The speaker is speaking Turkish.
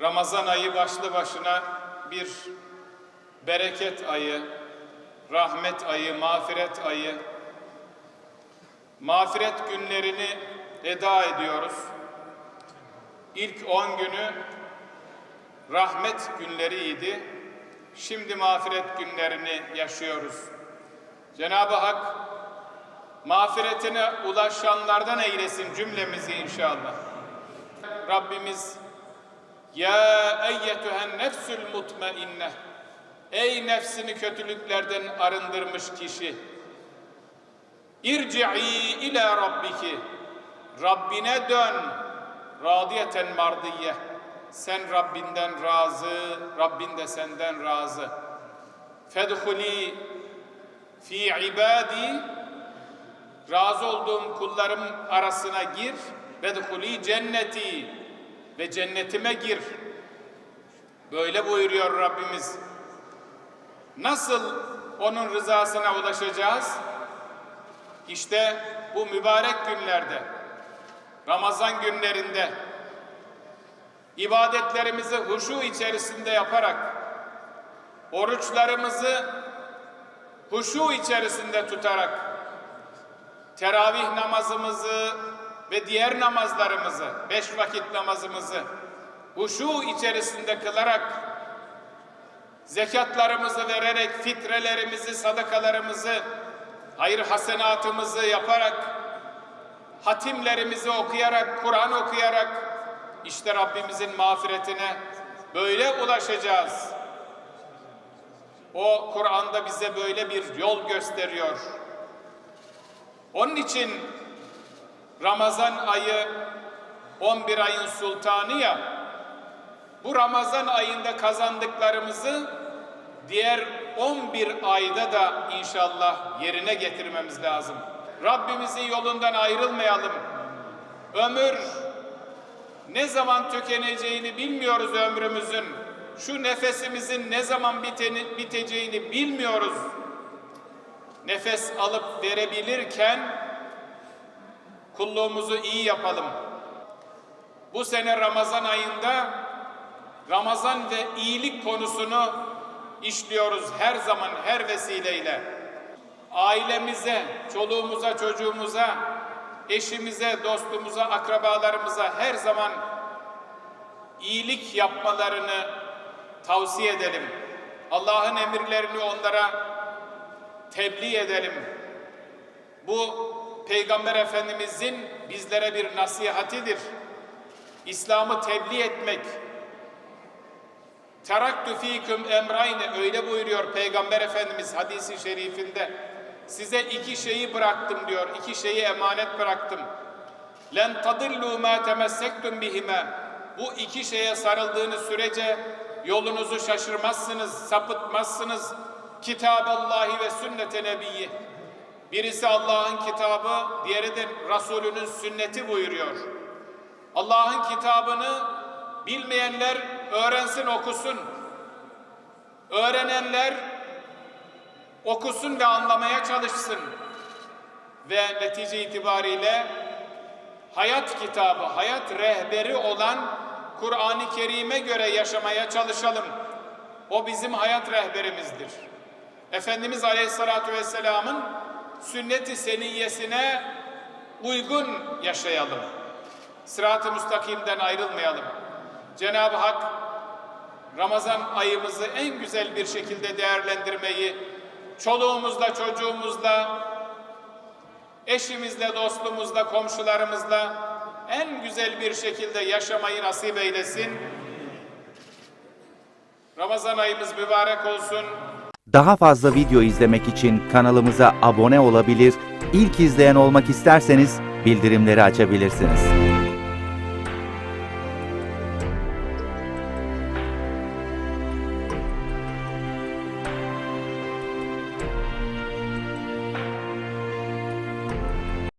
Ramazan ayı başlı başına bir bereket ayı, rahmet ayı, mağfiret ayı. Mağfiret günlerini eda ediyoruz. İlk 10 günü rahmet günleriydi. Şimdi mağfiret günlerini yaşıyoruz. Cenab-ı Hak mağfiretine ulaşanlardan eylesin cümlemizi inşallah. Rabbimiz ya eyyetühen nefsül mutmainne Ey nefsini kötülüklerden arındırmış kişi İrci'i ila rabbiki Rabbine dön radiyeten mardiye Sen Rabbinden razı Rabbin de senden razı Fedhuli fi ibadi Razı olduğum kullarım arasına gir Fedhuli cenneti ve cennetime gir. Böyle buyuruyor Rabbimiz. Nasıl onun rızasına ulaşacağız? İşte bu mübarek günlerde, Ramazan günlerinde ibadetlerimizi huşu içerisinde yaparak, oruçlarımızı huşu içerisinde tutarak, teravih namazımızı ve diğer namazlarımızı, beş vakit namazımızı huşu içerisinde kılarak, zekatlarımızı vererek, fitrelerimizi, sadakalarımızı, hayır hasenatımızı yaparak, hatimlerimizi okuyarak, Kur'an okuyarak, işte Rabbimizin mağfiretine böyle ulaşacağız. O Kur'an'da bize böyle bir yol gösteriyor. Onun için Ramazan ayı 11 ayın sultanı ya bu Ramazan ayında kazandıklarımızı diğer 11 ayda da inşallah yerine getirmemiz lazım. Rabbimizin yolundan ayrılmayalım. Ömür ne zaman tükeneceğini bilmiyoruz ömrümüzün. Şu nefesimizin ne zaman biteni, biteceğini bilmiyoruz. Nefes alıp verebilirken kulluğumuzu iyi yapalım. Bu sene Ramazan ayında Ramazan ve iyilik konusunu işliyoruz her zaman her vesileyle. Ailemize, çoluğumuza, çocuğumuza, eşimize, dostumuza, akrabalarımıza her zaman iyilik yapmalarını tavsiye edelim. Allah'ın emirlerini onlara tebliğ edelim. Bu Peygamber Efendimizin bizlere bir nasihatidir. İslam'ı tebliğ etmek. Teraktu fiküm emrayne öyle buyuruyor Peygamber Efendimiz hadisi şerifinde. Size iki şeyi bıraktım diyor. iki şeyi emanet bıraktım. Len tadillu ma temessektum bihime. Bu iki şeye sarıldığınız sürece yolunuzu şaşırmazsınız, sapıtmazsınız. Kitaballahi ve sünnete nebiyyi. Birisi Allah'ın kitabı, diğeri de Resulünün sünneti buyuruyor. Allah'ın kitabını bilmeyenler öğrensin, okusun. Öğrenenler okusun ve anlamaya çalışsın. Ve netice itibariyle hayat kitabı, hayat rehberi olan Kur'an-ı Kerim'e göre yaşamaya çalışalım. O bizim hayat rehberimizdir. Efendimiz Aleyhisselatü Vesselam'ın sünnet-i seniyyesine uygun yaşayalım. Sırat-ı müstakimden ayrılmayalım. Cenab-ı Hak Ramazan ayımızı en güzel bir şekilde değerlendirmeyi çoluğumuzla, çocuğumuzla, eşimizle, dostumuzla, komşularımızla en güzel bir şekilde yaşamayı nasip eylesin. Ramazan ayımız mübarek olsun. Daha fazla video izlemek için kanalımıza abone olabilir, ilk izleyen olmak isterseniz bildirimleri açabilirsiniz.